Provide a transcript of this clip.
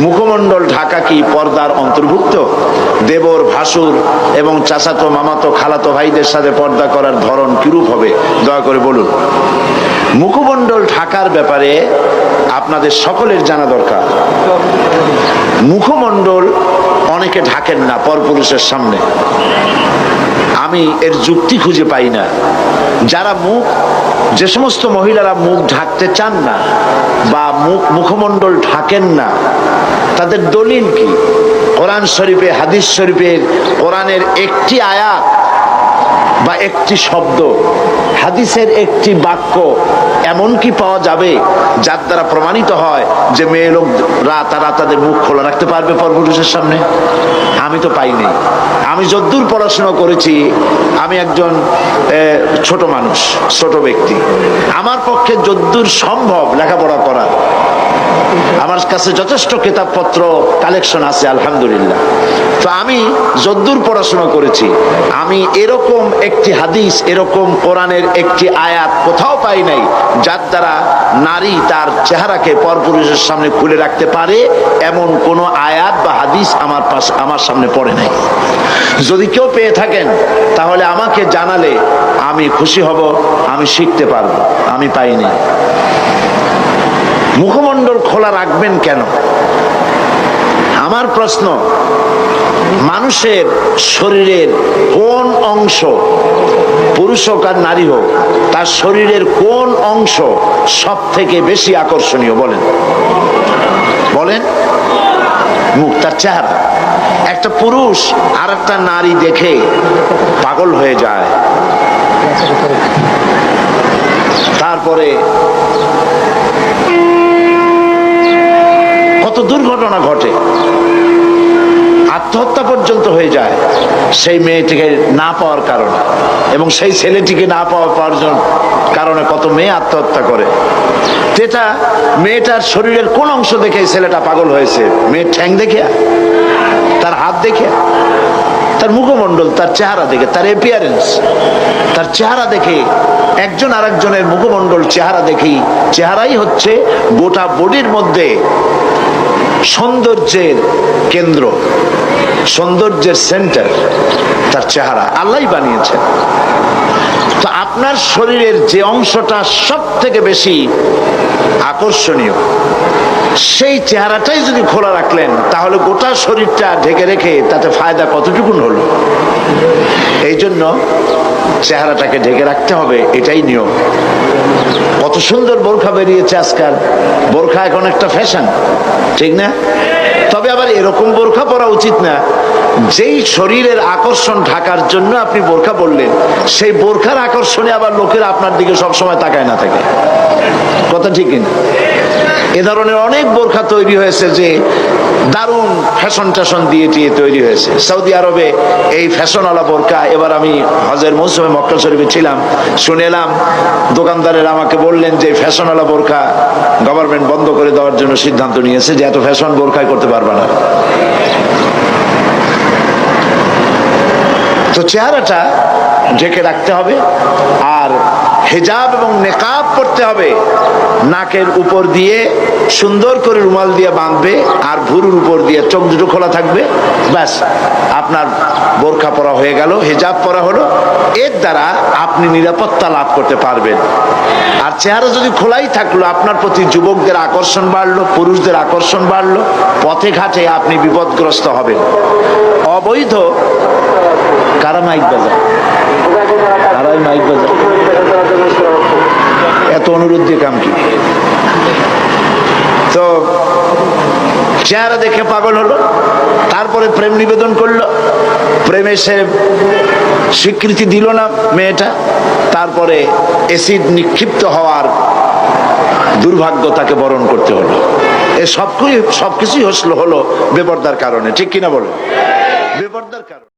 মুখমণ্ডল ঢাকা কি পর্দার অন্তর্ভুক্ত? দেবর, ভাসুর এবং চাচাতো, মামাতো, খালাতো ভাইদের সাথে পর্দা করার ধরন কিরূপ হবে? দয়া করে বলুন। মুখমণ্ডল ঢাকার ব্যাপারে আপনাদের সকলের জানা দরকার। মুখমণ্ডল অনেকে ঢাকেন না, পরপুরুষের সামনে। আমি এর যুক্তি খুঁজে পাই না। যারা মুখ, যে সমস্ত মহিলারা মুখ ঢাকতে চান না বা মুখ, মুখমণ্ডল ঢাকেন না তাদের দলিল কি? কোরআন শরীফে হাদিস শরীফের কোরআনের একটি আয়াত বা একটি শব্দ হাদিসের একটি বাক্য এমন কি পাওয়া যাবে যার দ্বারা প্রমাণিত হয় যে মেয়ে লোকরা তারা তাদের মুখ খোলা রাখতে পারবে পরপুরুষের সামনে? আমি তো পাইনি। আমি যদ্দূর পড়াশোনা করেছি, আমি একজন ছোট মানুষ, ছোট ব্যক্তি। আমার পক্ষে যদ্দূর সম্ভব লেখাপড়া করা। আমার কাছে যথেষ্ট কিতাবপত্র, কালেকশন আছে, আলহামদুলিল্লাহ। তো আমি যদ্দূর পড়াশোনা করেছি, আমি এরকম একটি হাদিস, এরকম কোরআনের একটি আয়াত কোথাও পাই নাই, যার দ্বারা নারী তার চেহারাকে পরপুরুষের সামনে খুলে রাখতে পারে, এমন কোনো আয়াত বা হাদিস আমার পাশ, আমার সামনে পড়ে নাই। যদি কেউ পেয়ে থাকেন, তাহলে আমাকে জানালে আমি খুশি হব, আমি শিখতে পারব, আমি পাইনি মুখমণ্ডল খোলা রাখবেন কেন? আমার প্রশ্ন মানুষের শরীরের কোন অংশ, পুরুষ হোক আর নারী হোক, তার শরীরের কোন অংশ সব থেকে বেশি আকর্ষণীয় বলেন? বলেন। মুখ, তার চেহারা। একটা পুরুষ আর একটা নারী দেখে পাগল হয়ে যায়। তারপরে কত দুর্ঘটনা ঘটে। আত্মহত্যা পর্যন্ত হয়ে যায়, সেই মেয়েটিকে না পাওয়ার কারণে। এবং সেই ছেলেটিকে না পাওয়া পাওয়ার কারণে কত মেয়ে আত্মহত্যা করে। এটা মেয়েটার শরীরের কোন অংশ দেখে ছেলেটা পাগল হয়েছে? মেয়ের ঠ্যাং দেখে, তার হাত দেখে, তার মুখমণ্ডল, তার চেহারা দেখে, তার এপিয়ারেন্স তার চেহারা দেখে, একজন আরেকজনের মুখমণ্ডল চেহারা দেখেই, চেহারাই হচ্ছে গোটা বডির মধ্যে সৌন্দর্যের কেন্দ্র, সৌন্দর্যের সেন্টার তার চেহারা। আল্লাহ বানিয়েছেন। তো আপনার শরীরের যে অংশটা সব থেকে বেশি আকর্ষণীয় সেই চেহারাটাই যদি খোলা রাখলেন, তাহলে গোটা শরীরটা ঢেকে রেখে তাতে ফায়দা কতটুকুন হলো? এই জন্য চেহারাটাকে ঢেকে রাখতে হবে, এটাই নিয়ম। কত সুন্দর বোরখা বেরিয়েছে আজকাল। বোরখা এখন একটা ফ্যাশন, ঠিক না? তবে আবার এরকম বোরখা পরা উচিত না। যেই শরীরের আকর্ষণ ঢাকার জন্য আপনি বোরখা বললেন, সেই বোরখার আকর্ষণে আবার লোকেরা আপনার দিকে সবসময় তাকায় না থাকে। কথা ঠিক না এ ধরনের অনেক বোরখা তৈরি হয়েছে যে দারুণ ফ্যাশন ট্যাশন দিয়ে দিয়ে তৈরি হয়েছে। সৌদি আরবে এই ফ্যাশনওয়ালা বোরখা, এবার আমি হজের মৌসুমে মক্কা শরীফে ছিলাম, শুনেলাম দোকানদারের আমাকে বললেন যে ফ্যাশনওয়ালা বোরখা গভর্নমেন্ট বন্ধ করে দেওয়ার জন্য সিদ্ধান্ত নিয়েছে যে এত ফ্যাশন বোরখায় করতে পারবে না। তো চেহারাটা ঢেকে রাখতে হবে আর হেজাব এবং নেকাব পড়তে হবে। নাকের উপর দিয়ে সুন্দর করে রুমাল দিয়ে বাঁধবে আর ভুরুর উপর দিয়ে চোখ দুটো খোলা থাকবে। ব্যাস, আপনার বোরখা পরা হয়ে গেল, হেজাব পরা হলো। এর দ্বারা আপনি নিরাপত্তা লাভ করতে পারবেন। আর চেহারা যদি খোলাই থাকল, আপনার প্রতি যুবকদের আকর্ষণ বাড়লো, পুরুষদের আকর্ষণ বাড়লো, পথে ঘাটে আপনি বিপদগ্রস্ত হবেন। অবৈধ কারা মাইক বাজার কারাই মাইক বাজার এত অনুরোধ দিয়ে কাম কি? তো চেহারা দেখে পাগল হলো, তারপরে প্রেম নিবেদন করল, প্রেমে সে স্বীকৃতি দিল না মেয়েটা, তারপরে এসিড নিক্ষিপ্ত হওয়ার দুর্ভাগ্য তাকে বরণ করতে হলো। এ সবকুই সবকিছুই হলো বেপর্দার কারণে, ঠিক কিনা বলো বেপর্দার কারণে।